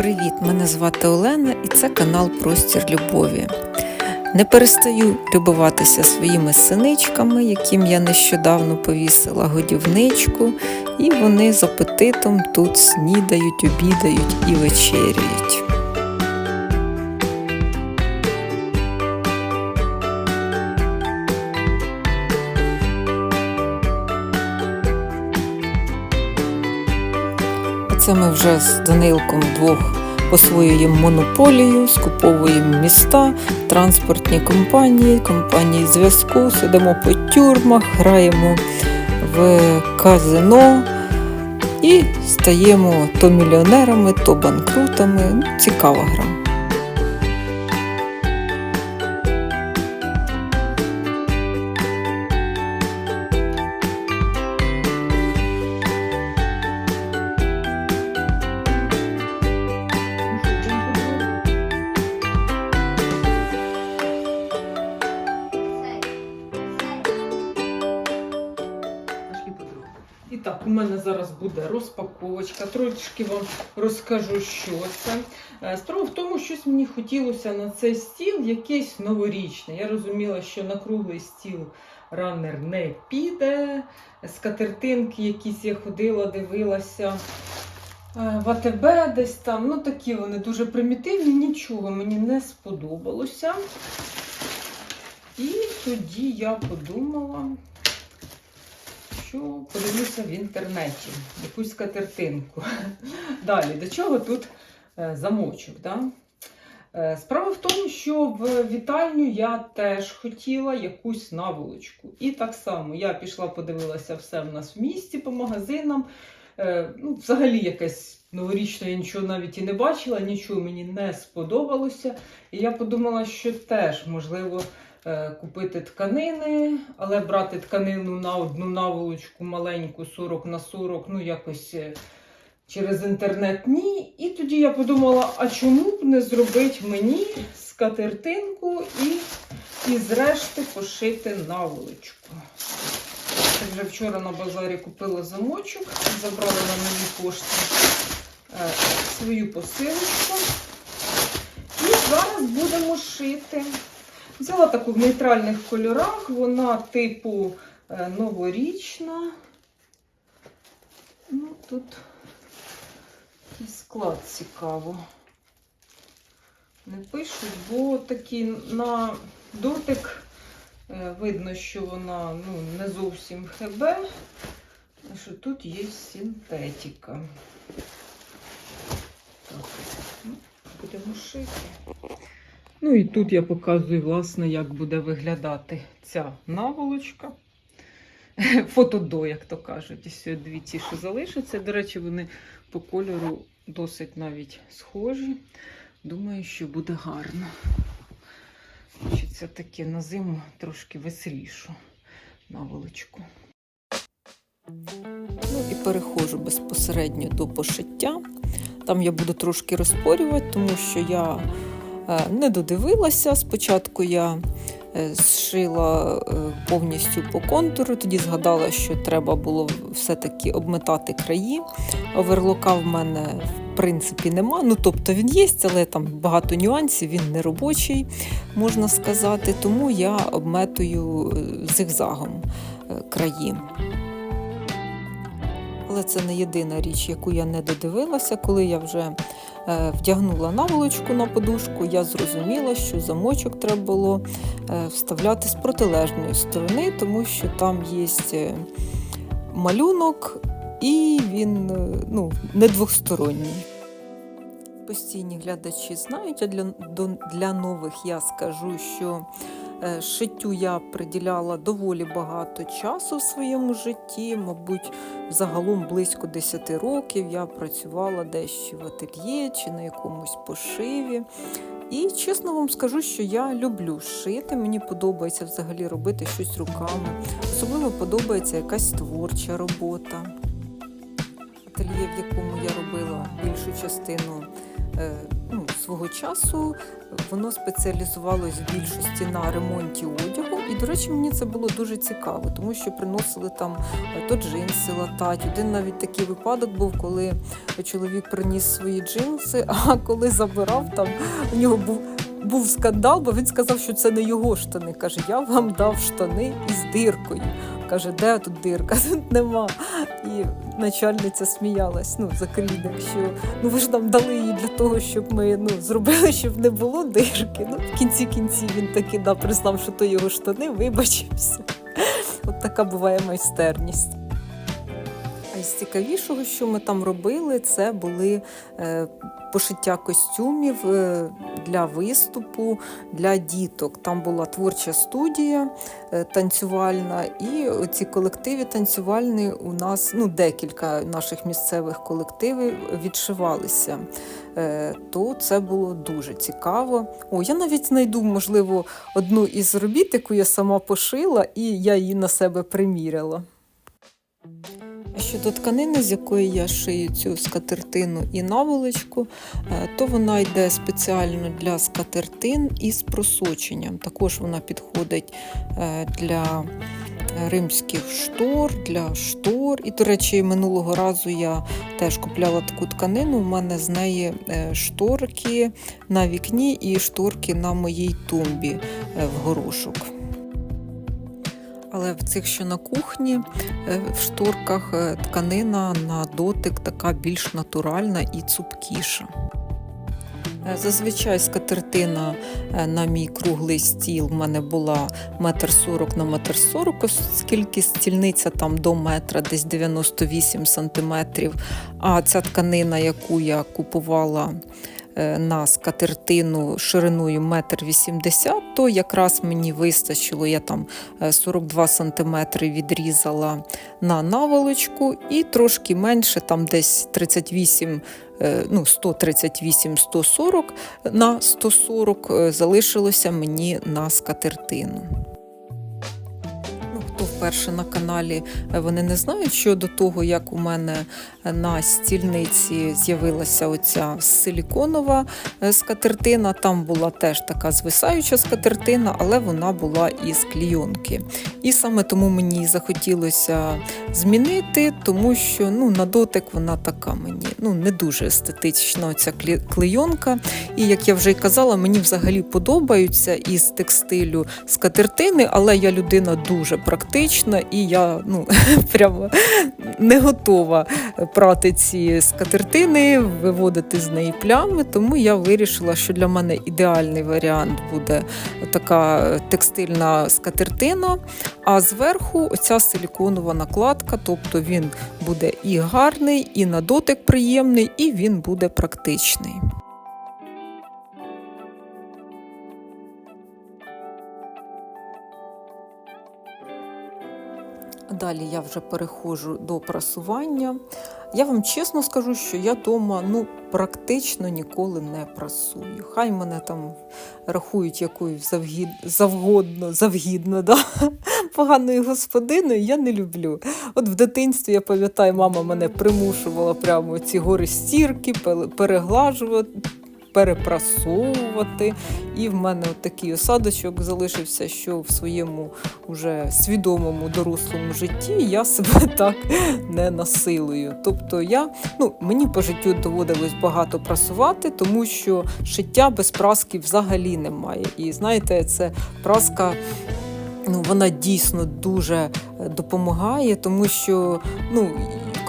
Привіт! Мене звати Олена і це канал Простір Любові. Не перестаю любуватися своїми синичками, яким я нещодавно повісила годівничку, і вони з апетитом тут снідають, обідають і вечеряють. Ми вже з Данилком двох освоюємо монополію, скуповуємо міста, транспортні компанії, компанії зв'язку, сидимо по тюрмах, граємо в казино і стаємо то мільйонерами, то банкрутами. Ну, Цікава гра. Розпаковочка. Трошки вам розкажу, що це. Е, Справа в тому, щось мені хотілося на цей стіл якийсь новорічний. Я розуміла, що на круглий стіл раннер не піде. Скатертинки якісь я ходила, дивилася. е, В АТБ десь там, ну такі вони дуже примітивні, нічого мені не сподобалося. І тоді я подумала, що подивлюся в інтернеті якусь катертинку. Далі, до чого тут е, замочок? Да? Е, Справа в тому, що в вітальню я теж хотіла якусь наволочку. І так само я пішла, подивилася все в нас в місті по магазинам. Е, Ну, взагалі якась новорічна, я нічого навіть і не бачила, нічого мені не сподобалося. І я подумала, що теж можливо купити тканини, але брати тканину на одну наволочку маленьку 40 на 40, ну якось е, через інтернет ні. І тоді я подумала, а чому б не зробити мені скатертинку і, і зрешти пошити наволочку. Вже вчора на базарі купила замочок, забрала на нові пошті е, свою посилочку. І зараз будемо шити. Взяла таку в нейтральних кольорах, вона типу е, новорічна. Ну, тут такий склад цікаво. Не пишуть, бо такі на дотик е, видно, що вона ну, не зовсім ХБ, а що тут є синтетика. Так, ну, будемо шити. Ну і тут я показую, власне, як буде виглядати ця наволочка. Фото до, як то кажуть. Ось ці дві ті, що залишаться. До речі, вони по кольору досить навіть схожі. Думаю, що буде гарно. Хочеться таке на зиму трошки веселішу наволочку. Ну і переходжу безпосередньо до пошиття. Там я буду трошки розпорювати, тому що я не додивилася. Спочатку я е, зшила е, повністю по контуру, тоді згадала, що треба було все-таки обметати краї. Оверлока в мене в принципі нема. Ну, тобто він є, але там багато нюансів, він не робочий, можна сказати. Тому я обметую е, зигзагом е, краї. Але це не єдина річ, яку я не додивилася. Коли я вже е, вдягнула наволочку на подушку, я зрозуміла, що замочок треба було е, вставляти з протилежної сторони, тому що там є е, малюнок, і він ну, не двосторонній. Постійні глядачі знають, а для, для нових я скажу, що шиттю я приділяла доволі багато часу в своєму житті, мабуть, загалом близько 10 років я працювала десь в ательє чи на якомусь пошиві. І чесно вам скажу, що я люблю шити. Мені подобається взагалі робити щось руками. Особливо подобається якась творча робота. Ательє, в якому я робила більшу частину е, ну, свого часу воно спеціалізувалось в більшості на ремонті одягу. І, до речі, мені це було дуже цікаво, тому що приносили там е, то джинси латать. Один навіть такий випадок був, коли чоловік приніс свої джинси, а коли забирав, там у нього був. Був скандал, бо він сказав, що це не його штани. Каже, я вам дав штани із диркою. Каже, де тут дирка? Тут нема. І начальниця сміялась, ну, за клінік, що ну ви ж нам дали її для того, щоб ми ну, зробили, щоб не було дирки. Ну, в кінці кінці він таки да, признав, що то його штани, вибачився. От така буває майстерність. Із цікавішого, що ми там робили, це були е, пошиття костюмів е, для виступу для діток. Там була творча студія е, танцювальна, і ці колективи танцювальні у нас ну, декілька наших місцевих колективів відшивалися. То це було дуже цікаво. О, я навіть знайду, можливо, одну із робіт, яку я сама пошила, і я її на себе приміряла. Щодо тканини, з якої я шию цю скатертину і наволочку, е, то вона йде спеціально для скатертин із просоченням. Також вона підходить е, для римських штор, для штор. І, до речі, минулого разу я теж купляла таку тканину. У мене з неї е, шторки на вікні і шторки на моїй тумбі в горошок. Але в цих, що на кухні, е, в шторках е, тканина на дотик така більш натуральна і цупкіша. Е, Зазвичай скатертина на мій круглий стіл в мене була метр сорок на метр сорок, оскільки стільниця там до метра, десь 98 сантиметрів. А ця тканина, яку я купувала на скатертину шириною метр вісімдесят, то якраз мені вистачило, я там е, 42 сантиметри відрізала на наволочку і трошки менше, там десь 38 е, ну, 138-140 на 140 е, залишилося мені на скатертину. Хто вперше на каналі, вони не знають, що до того, як у мене на стільниці з'явилася оця силіконова е, скатертина, там була теж така звисаюча скатертина, але вона була із клійонки. І саме тому мені захотілося змінити, тому що ну, на дотик вона така мені ну, не дуже естетична оця клейонка. І як я вже й казала, мені взагалі подобаються із текстилю скатертини, але я людина дуже практична і я ну, прямо не готова прати ці скатертини, виводити з неї плями. Тому я вирішила, що для мене ідеальний варіант буде така текстильна скатертина. А зверху оця силіконова накладка, тобто він буде і гарний, і на дотик приємний, і він буде практичний. Далі я вже переходжу до прасування. Я вам чесно скажу, що я вдома ну, практично ніколи не прасую. Хай мене там рахують якою завгід... завгодно, завгідно, да? поганою господиною, я не люблю. От в дитинстві я пам'ятаю, мама мене примушувала прямо ці гори стірки переглажувати. Перепрасовувати, і в мене такий осадочок залишився, що в своєму уже свідомому дорослому житті я себе так не насилую. Тобто я ну мені по життю доводилось багато прасувати, тому що шиття без праски взагалі немає. І знаєте, це праска. Ну, вона дійсно дуже е, допомагає, тому що ну,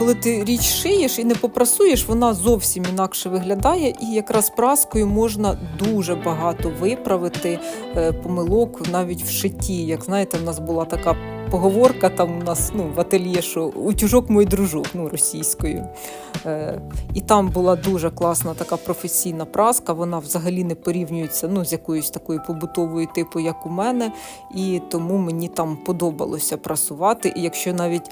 коли ти річ шиєш і не попрасуєш, вона зовсім інакше виглядає, і якраз праскою можна дуже багато виправити е, помилок навіть в шитті. Як знаєте, в нас була така поговорка там у нас ну, в ательє, що утюжок мій дружок, ну російською. Е, і там була дуже класна така професійна праска. Вона взагалі не порівнюється ну, з якоюсь такою побутовою типу, як у мене. І тому мені там подобалося прасувати. І якщо навіть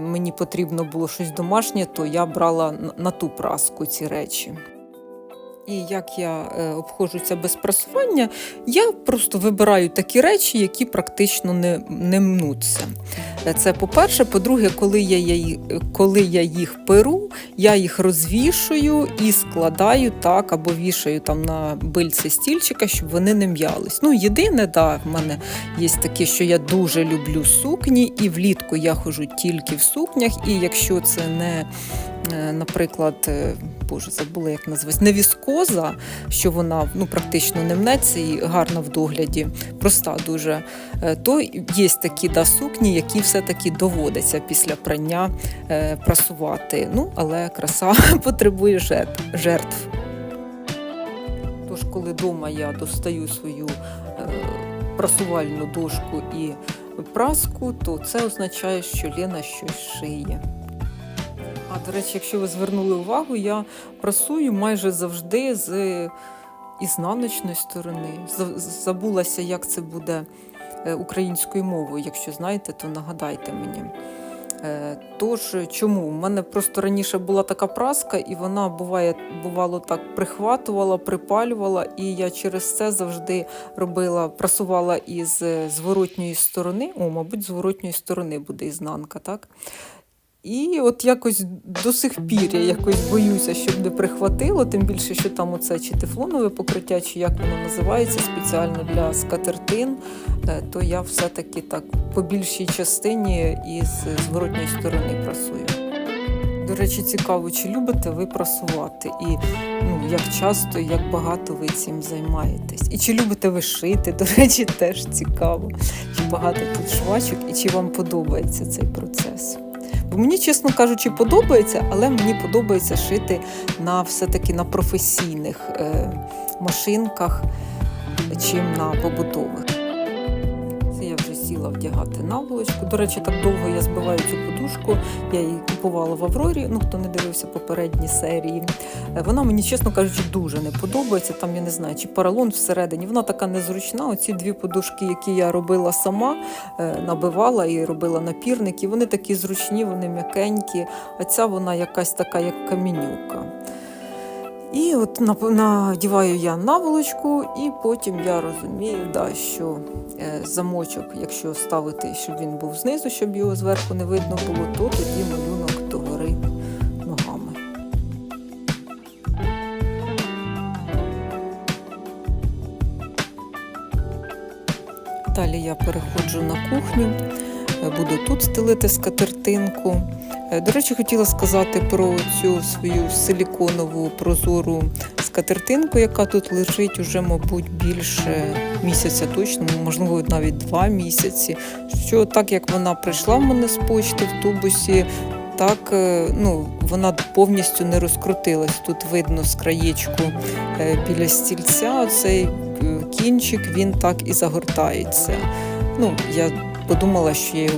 мені потрібно було щось домашнє, то я брала на- на ту праску ці речі. І як я е, обходжуся без прасування, я просто вибираю такі речі, які практично не, не мнуться. Е, Це по-перше. По-друге, коли я, коли я їх перу, я їх розвішую і складаю так, або вішаю там на бильце стільчика, щоб вони не м'ялись. Ну, єдине, да, в мене є таке, що я дуже люблю сукні, і влітку я ходжу тільки в сукнях, і якщо це не Наприклад, е, боже, забула, як називається, не що вона ну, практично не мнеться і гарна в догляді, проста дуже. е, То є такі да, сукні, які все-таки доводиться після прання е, прасувати. Ну, але краса потребує жертв. Тож, коли вдома я достаю свою е, прасувальну дошку і праску, то це означає, що Лена щось шиє. А до речі, якщо ви звернули увагу, я прасую майже завжди з ізнаночної сторони. Забулася, як це буде е, українською мовою. Якщо знаєте, то нагадайте мені. Е, Тож чому? У мене просто раніше була така праска, і вона буває, бувало так прихватувала, припалювала, і я через це завжди робила, прасувала із е, зворотньої сторони. О, мабуть, зворотньої сторони буде ізнанка, так? І от якось до сих пір я якось боюся, щоб не прихватило, тим більше, що там оце чи тефлонове покриття, чи як воно називається спеціально для скатертин, е, то я все-таки так по більшій частині із зворотньої сторони прасую. До речі, цікаво, чи любите ви прасувати, і ну, як часто, як багато ви цим займаєтесь. І чи любите ви шити, до речі, теж цікаво. Чи багато тут швачок, і чи вам подобається цей процес? Бо мені, чесно кажучи, подобається, але мені подобається шити на все-таки на професійних е, машинках, чим на побутових. Сіла вдягати наволочку. До речі, так довго я збиваю цю подушку. Я її купувала в Аврорі. Ну хто не дивився попередні серії. Е, Вона мені, чесно кажучи, дуже не подобається. Там я не знаю, чи поролон всередині. Вона така незручна. Оці дві подушки, які я робила сама, е, набивала і робила напірники. Вони такі зручні, вони м'якенькі. А ця вона якась така, як камінюка. І от надіваю я наволочку, і потім я розумію, да, що е, замочок, якщо ставити, щоб він був знизу, щоб його зверху не видно було, то тоді малюнок догори ногами. Далі я переходжу на кухню, буду тут стелити скатертинку. Е, До речі, хотіла сказати про цю свою силіконову прозору скатертинку, яка тут лежить уже, мабуть, більше місяця точно, можливо, навіть два місяці. Що так як вона прийшла в мене з почти в тубусі, так е, ну, вона повністю не розкрутилась. Тут видно з краєчку е, біля стільця цей кінчик, він так і загортається. Ну, я подумала, що я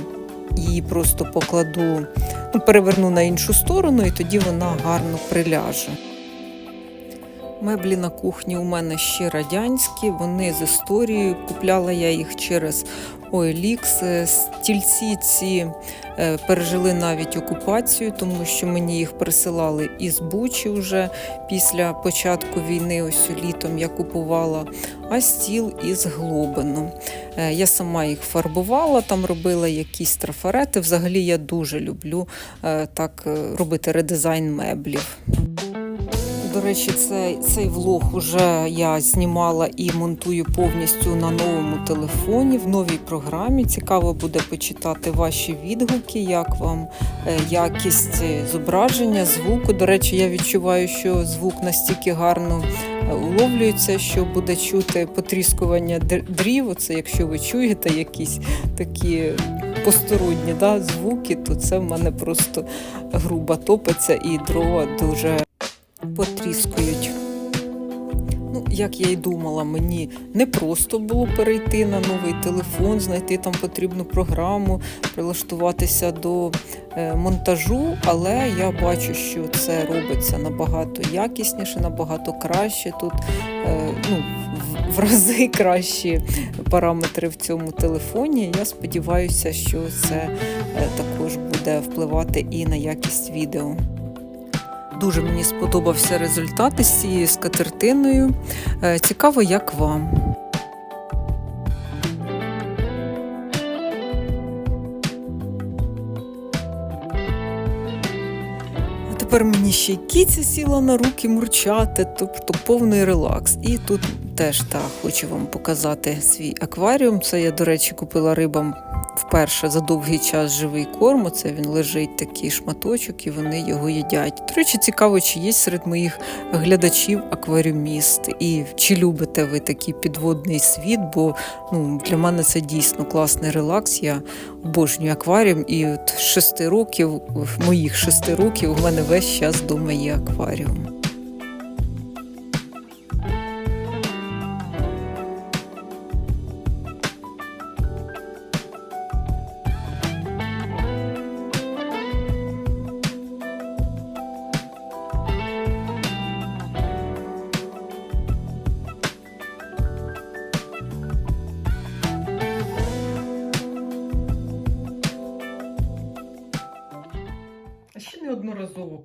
її просто покладу, ну, переверну на іншу сторону, і тоді вона гарно приляже. Меблі на кухні у мене ще радянські, вони з історією. Купляла я їх через OLX. Е, Стільці ці е, пережили навіть окупацію, тому що мені їх присилали із Бучі вже після початку війни, ось літом я купувала, а стіл із Глобину. Е, Я сама їх фарбувала, там робила якісь трафарети. Взагалі я дуже люблю так робити редизайн меблів. До речі, цей, цей влог уже я знімала і монтую повністю на новому телефоні в новій програмі. Цікаво буде почитати ваші відгуки, як вам е, якість зображення, звуку. До речі, я відчуваю, що звук настільки гарно е, уловлюється, що буде чути потріскування др- дрів. Оце якщо ви чуєте якісь такі посторонні да, звуки, то це в мене просто груба топиться і дрова дуже потріскують. Ну, як я й думала, мені не просто було перейти на новий телефон, знайти там потрібну програму, прилаштуватися до е, монтажу, але я бачу, що це робиться набагато якісніше, набагато краще. Тут е, ну, в- рази кращі параметри в цьому телефоні. Я сподіваюся, що це е, також буде впливати і на якість відео. Дуже мені сподобався результат із цією скатертиною. Е, Цікаво, як вам. Тепер мені ще й кіця сіла на руки мурчати, тобто повний релакс. І тут теж так хочу вам показати свій акваріум. Це я, до речі, купила рибам вперше за довгий час живий корм. Оце він лежить такий шматочок, і вони його їдять. До речі, цікаво, чи є серед моїх глядачів акваріуміст, і чи любите ви такий підводний світ, бо ну, для мене це дійсно класний релакс. Я обожнюю акваріум, і от шести років, моїх шести років, у мене весь час вдома є акваріум.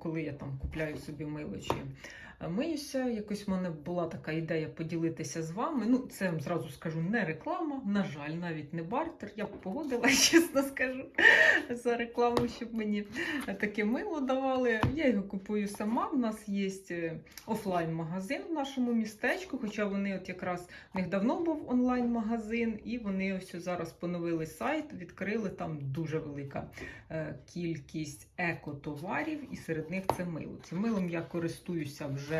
Коли я там купляю собі мило чи миюся, якось в мене була така ідея поділитися з вами. Ну, це вам зразу скажу, не реклама, на жаль, навіть не бартер. Я б погодилась, чесно скажу, за рекламу, щоб мені таке мило давали. Я його купую сама. У нас є е, офлайн-магазин в нашому містечку, хоча вони от якраз в них давно був онлайн-магазин, і вони ось зараз поновили сайт, відкрили там дуже велика е, кількість екотоварів, і серед них це мило. Цим милом я користуюся вже.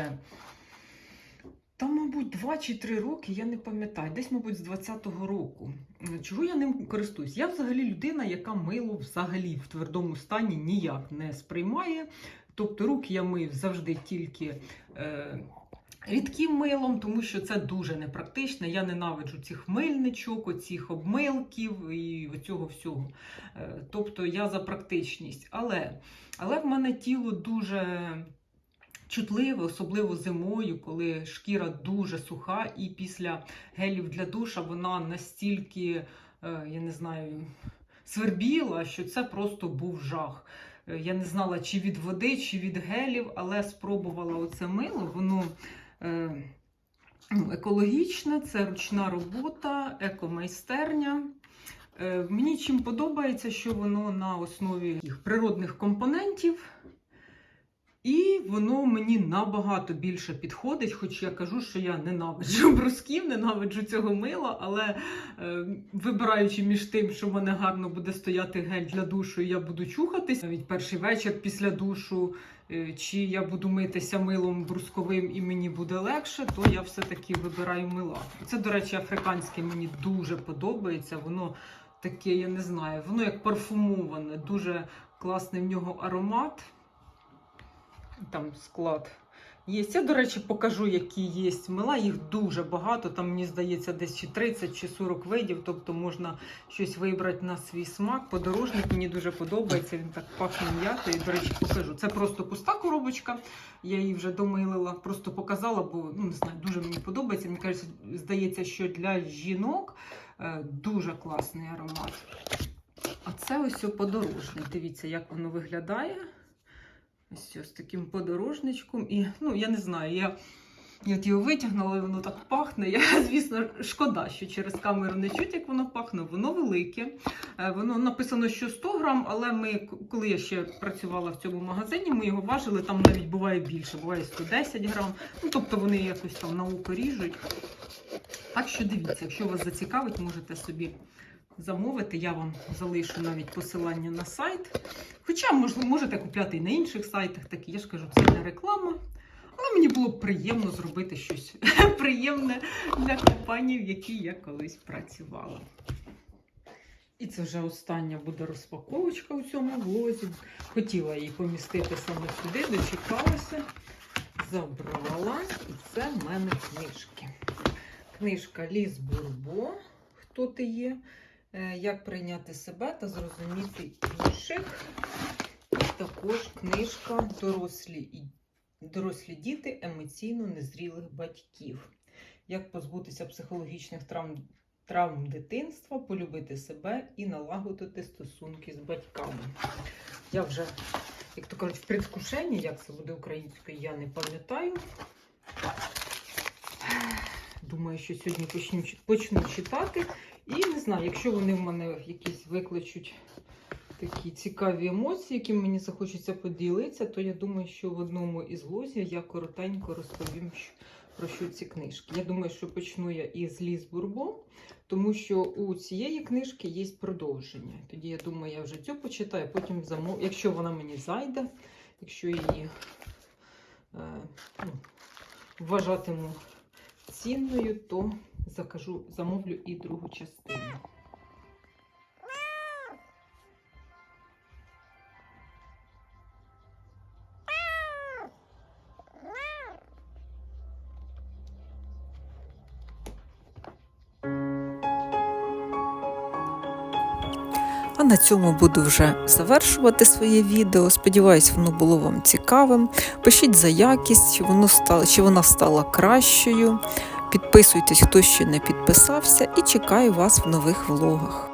Та, мабуть, 2 чи 3 роки, я не пам'ятаю, десь, мабуть, з 20-го року. Чого я ним користуюсь? Я взагалі людина, яка мило взагалі в твердому стані ніяк не сприймає. Тобто руки я мию завжди тільки е, рідким милом, тому що це дуже непрактично. Я ненавиджу цих мильничок, оцих обмилків і оцього всього. Е, тобто я за практичність. Але, але в мене тіло дуже чутливе, особливо зимою, коли шкіра дуже суха, і після гелів для душа вона настільки, е, я не знаю, свербіла, що це просто був жах. Е, Я не знала, чи від води, чи від гелів, але спробувала оце мило. Воно е, ну, екологічне, це ручна робота, екомайстерня. Мені чим подобається, що воно на основі природних компонентів. І воно мені набагато більше підходить, хоч я кажу, що я ненавиджу брусків, ненавиджу цього мила, але е, вибираючи між тим, що в мене гарно буде стояти гель для душу, і я буду чухатись навіть перший вечір після душу, е, чи я буду митися милом брусковим і мені буде легше, то я все-таки вибираю мила. Це, до речі, африканське мені дуже подобається. Воно таке, я не знаю, воно як парфумоване, дуже класний в нього аромат там склад є. Я, до речі, покажу, які є мила. Їх дуже багато. Там, мені здається, десь чи 30 чи 40 видів. Тобто можна щось вибрати на свій смак. Подорожник мені дуже подобається. Він так пахне м'ятою. До речі, покажу. Це просто пуста коробочка. Я її вже домилила, просто показала, бо ну не знаю, дуже мені подобається. Мені кажеться, здається, що для жінок е, дуже класний аромат. А це ось подорожник. Дивіться, як воно виглядає. Ось з таким подорожничком. І, ну, я не знаю, я, я от його витягнула, і воно так пахне. Я, звісно, шкода, що через камеру не чуть, як воно пахне. Воно велике. Е, Воно написано, що 100 грам, але ми, коли я ще працювала в цьому магазині, ми його важили, там навіть буває більше, буває 110 грам. Ну, тобто вони якось там на око ріжуть. Так що дивіться, якщо вас зацікавить, можете собі замовити. Я вам залишу навіть посилання на сайт. Хоча можете купляти і на інших сайтах такі. Я ж кажу, це не реклама. Але мені було б приємно зробити щось приємне для компанії, в якій я колись працювала. І це вже остання буде розпаковочка у цьому влозі. Хотіла її помістити саме сюди, дочекалася, забрала. І це в мене книжки. Книжка Ліс Бурбо. Хто ти є? Е, Як прийняти себе та зрозуміти інших. І також книжка Дорослі, дорослі діти емоційно незрілих батьків. Як позбутися психологічних травм, травм дитинства, полюбити себе і налагодити стосунки з батьками. Я вже як то кажуть, в предвкушенні, як це буде українською, я не пам'ятаю. Думаю, що сьогодні почну, почну читати. Знаю, якщо вони в мене якісь викличуть такі цікаві емоції, якими мені захочеться поділитися, то я думаю, що в одному із влозів я коротенько розповім про що ці книжки. Я думаю, що почну я із Ліс Бурбон, тому що у цієї книжки є продовження. Тоді я думаю, я вже цю почитаю, потім замов... якщо вона мені зайде, якщо її е, ну, вважатиму цінною, то закажу, замовлю і другу частину. А на цьому буду вже завершувати своє відео. Сподіваюсь, воно було вам цікавим. Пишіть за якість, чи, воно стало, чи вона стала кращою. Підписуйтесь, хто ще не підписався, і чекаю вас в нових влогах.